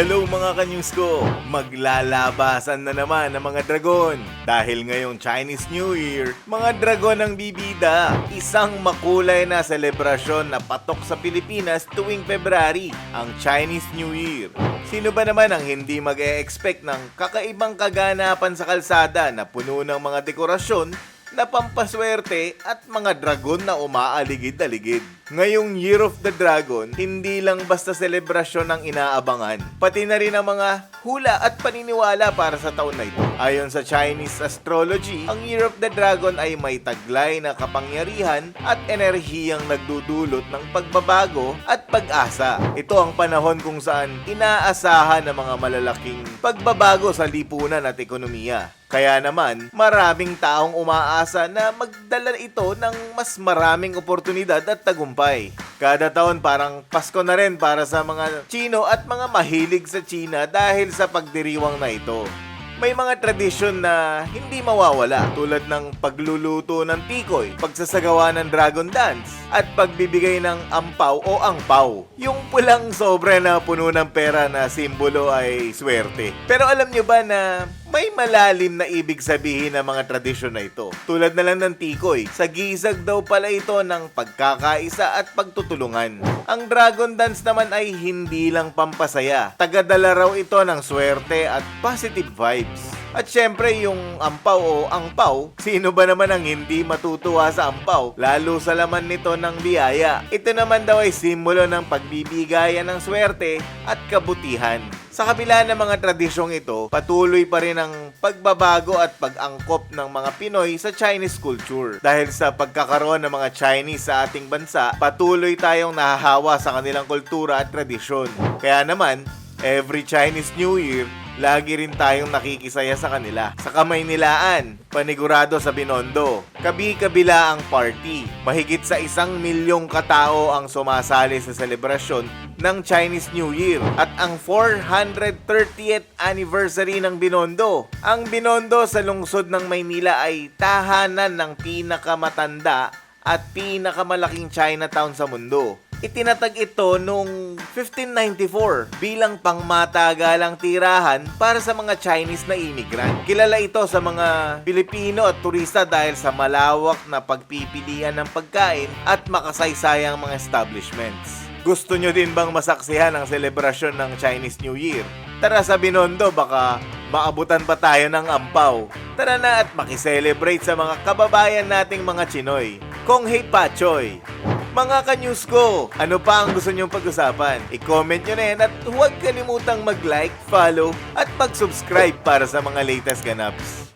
Hello mga kanyus ko! Maglalabasan na naman ang mga dragon. Dahil ngayong Chinese New Year, mga dragon ang bibida. Isang makulay na selebrasyon na patok sa Pilipinas tuwing February, ang Chinese New Year. Sino ba naman ang hindi mag-e-expect ng kakaibang kaganapan sa kalsada na puno ng mga dekorasyon na pampaswerte at mga dragon na umaaligid-aligid. Ngayong Year of the Dragon, hindi lang basta selebrasyon ang inaabangan, pati na rin ang mga hula at paniniwala para sa taon na ito. Ayon sa Chinese astrology, ang Year of the Dragon ay may taglay na kapangyarihan at enerhiyang nagdudulot ng pagbabago at pag-asa. Ito ang panahon kung saan inaasahan ng mga malalaking pagbabago sa lipunan at ekonomiya. Kaya naman, maraming taong umaasa na magdala ito ng mas maraming oportunidad at tagumpay. Kada taon parang Pasko na rin para sa mga Chino at mga mahilig sa China dahil sa pagdiriwang na ito. May mga tradisyon na hindi mawawala tulad ng pagluluto ng tikoy, pagsasagawa ng dragon dance, at pagbibigay ng ampaw o angpaw. Yung pulang sobre na puno ng pera na simbolo ay swerte. Pero alam nyo ba na may malalim na ibig sabihin ng mga tradisyon na ito. Tulad na lang ng tikoy, sa gisag daw pala ito ng pagkakaisa at pagtutulungan. Ang dragon dance naman ay hindi lang pampasaya. Tagadala raw ito ng swerte at positive vibes. At syempre yung ampaw o angpaw, sino ba naman ang hindi matutuwa sa ampaw? Lalo sa laman nito ng biyaya. Ito naman daw ay simbolo ng pagbibigayan ng swerte at kabutihan. Sa kabila ng mga tradisyong ito, patuloy pa rin ang pagbabago at pag-angkop ng mga Pinoy sa Chinese culture. Dahil sa pagkakaroon ng mga Chinese sa ating bansa, patuloy tayong nahahawa sa kanilang kultura at tradisyon. Kaya naman, every Chinese New Year, lagi rin tayong nakikisaya sa kanila. Sa kamay nilaan, panigurado sa Binondo. Kabi-kabila ang party. Mahigit sa isang milyong katao ang sumasali sa selebrasyon ng Chinese New Year at ang 430th anniversary ng Binondo. Ang Binondo sa lungsod ng Maynila ay tahanan ng pinakamatanda at pinakamalaking Chinatown sa mundo. Itinatag ito noong 1594 bilang pangmatagalang tirahan para sa mga Chinese na immigrant. Kilala ito sa mga Pilipino at turista dahil sa malawak na pagpipilian ng pagkain at makasaysayang mga establishments. Gusto nyo din bang masaksihan ang selebrasyon ng Chinese New Year? Tara sa Binondo, baka maabutan pa tayo ng ampaw. Tara na at makiselebrate sa mga kababayan nating mga Chinoy. Kong Hei Pachoy! Mga ka-news ko, ano pa ang gusto nyong pag-usapan? I-comment nyo na yan at huwag kalimutang mag-like, follow at mag-subscribe para sa mga latest ganaps.